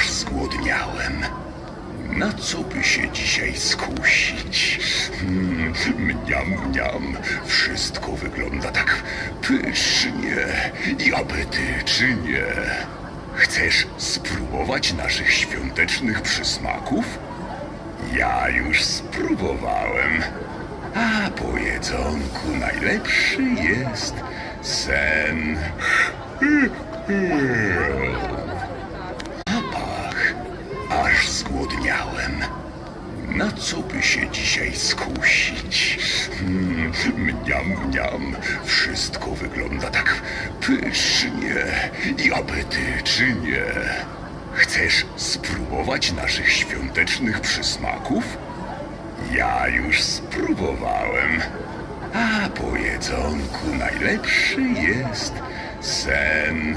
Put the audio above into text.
aż zgłodniałem. Na co by się dzisiaj skusić? Hmm, mniam, mniam. Wszystko wygląda tak pysznie i apetycznie. Chcesz spróbować naszych świątecznych przysmaków? Ja już spróbowałem. A po jedzonku najlepszy jest sen. Zapach. Aż zgłodniałem. Na co by się dzisiaj skusić? Hmm, mniam, mniam. Wszystko wygląda tak pysznie i apetycznie. Chcesz spróbować naszych świątecznych przysmaków? Ja już spróbowałem. A po jedzonku najlepszy jest sen.